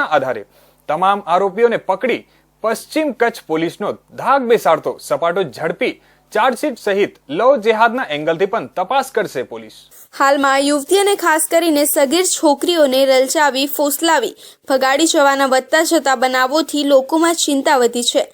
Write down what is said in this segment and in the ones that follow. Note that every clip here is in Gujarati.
પુરાવાના આધારે તમામ આરોપીઓને પકડી પશ્ચિમ કચ્છ પોલીસનો ધાક બેસાડતો, સપાટો ઝડપી, ચાર્જશીટ સહિત લવ જેહાદના એંગલથી પણ તપાસ કરશે પોલીસ. હાલમાં યુવતી અને ખાસ કરીને સગીર છોકરીઓને રલચાવી, ફોસલાવી, ભગાડી જવાના વધતા જતા બનાવોથી લોકોમાં ચિંતા વધી છે.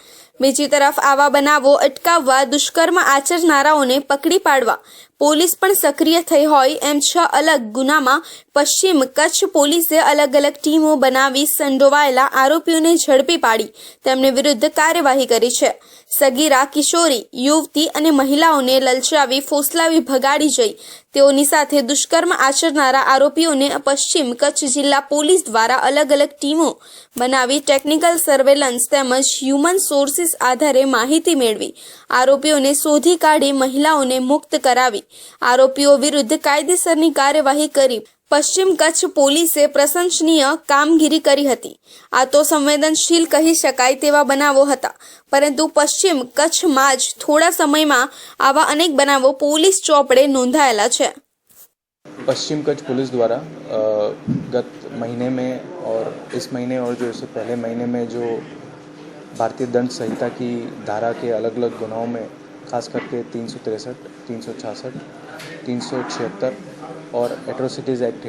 બીજી તરફ આવા બનાવો અટકાવવા, દુષ્કર્મ આચરનારાઓને પકડી પાડવા. પોલીસ પણ સક્રિય થઈ હોય એમ છ અલગ ગુનામાં પશ્ચિમ કચ્છ પોલીસે અલગ અલગ ટીમો બનાવી સંડોવાયેલા આરોપીઓને ઝડપી પાડી. તેમને વિરુદ્ધ કાર્યવાહી કરી છે. સગીરા, કિશોરી, યુવતી અને મહિલાઓને લલચાવી, ફોસલાવી, ભગાડી જઈ. તેઓની સાથે દુષ્કર્મ આચરનારા આરોપીઓને પશ્ચિમ કચ્છ જિલ્લા પોલીસ દ્વારા અલગ અલગ ટીમો બનાવી ટેકનિકલ સર્વેલન્સ તેમજ હ્યુમન સોર્સિસ આધારે માહિતી મેળવી આરોપીઓને શોધી કાઢી મહિલાઓને મુક્ત કરાવી આરોપીઓ વિરુદ્ધ કાયદેસરની કાર્યવાહી કરી પશ્ચિમ કચ્છ પોલીસે પ્રશંસનીય કામગીરી કરી હતી આ તો સંવેદનશીલ કહી શકાય તેવા બનાવો હતા પરંતુ પશ્ચિમ કચ્છમાં જ થોડા સમયમાં આવા અનેક બનાવો પોલીસ ચોપડે નોંધાયેલા છે पश्चिम कच्छ पुलिस द्वारा अ, गत महीने में और इस महीने और जो इससे पहले महीने में जो भारतीय दंड संहिता की धारा के अलग अलग गुनाहों में, खास करके तीन सौ तिरसठ, तीन सौ छियासठ तीन सौ छिहत्तर और एट्रोसिटीज़ एक्ट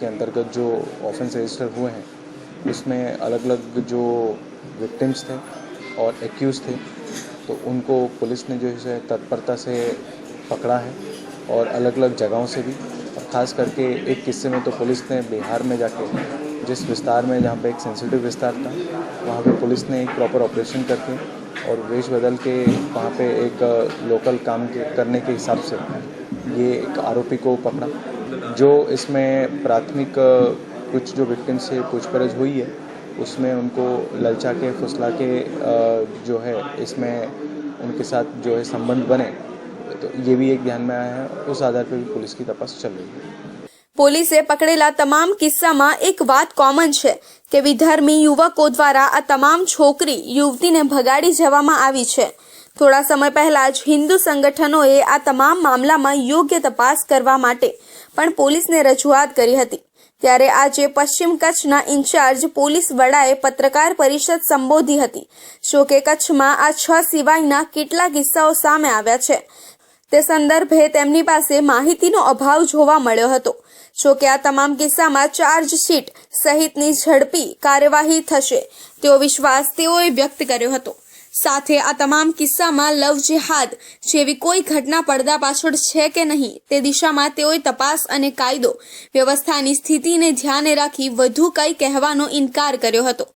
के अंतर्गत जो ऑफेंस रजिस्टर हुए हैं उसमें अलग अलग जो विक्टिम्स थे और एक्यूज थे तो उनको पुलिस ने जो है तत्परता से पकड़ा है और अलग अलग जगहों से भी, और ख़ास करके एक किस्से में तो पुलिस ने बिहार में जाके जिस विस्तार में जहाँ पे एक सेंसिटिव विस्तार था, वहाँ पे पुलिस ने एक प्रॉपर ऑपरेशन करके और वेश बदल के वहाँ पे एक लोकल काम के, करने के हिसाब से ये एक आरोपी को पकड़ा, जो इसमें प्राथमिक कुछ जो विक्टिम से पूछपरछ हुई है, उसमें उनको ललचा के, फुसला के जो है, इसमें उनके साथ जो है संबंध बने। तो ये भी एक ध्यान में आया है, उस आधार पर भी पुलिस की तपास चल रही है। પોલીસે પકડેલા તમામ કિસ્સામાં એક વાત કોમન છે કે વિધર્મી યુવકો દ્વારા આ તમામ છોકરી યુવતીને ભગાડી જવામાં આવી છે. થોડા સમય પહેલા જ હિન્દુ સંગઠનોએ આ તમામ મામલામાં યોગ્ય તપાસ કરવા માટે પણ પોલીસને રજૂઆત કરી હતી. ત્યારે આજે પશ્ચિમ કચ્છના ઇન્ચાર્જ પોલીસ વડાએ પત્રકાર પરિષદ સંબોધી હતી. જોકે કચ્છમાં આ છ સિવાયના કેટલા કિસ્સાઓ સામે આવ્યા છે. તે સંદર્ભે તેમની પાસે માહિતીનો અભાવ જોવા મળ્યો હતો. જોકે આ તમામ કિસ્સામાં ચાર્જશીટ સહિતની ઝડપી કાર્યવાહી થશે, તેવો વિશ્વાસ તેઓએ વ્યક્ત કર્યો હતો. સાથે આ તમામ કિસ્સામાં લવ જેહાદ જેવી કોઈ ઘટના પડદા પાછળ છે કે નહીં, તે દિશામાં તેઓએ તપાસ અને કાયદો વ્યવસ્થાની સ્થિતિને ધ્યાને રાખી વધુ કંઈ કહેવાનો ઇનકાર કર્યો હતો.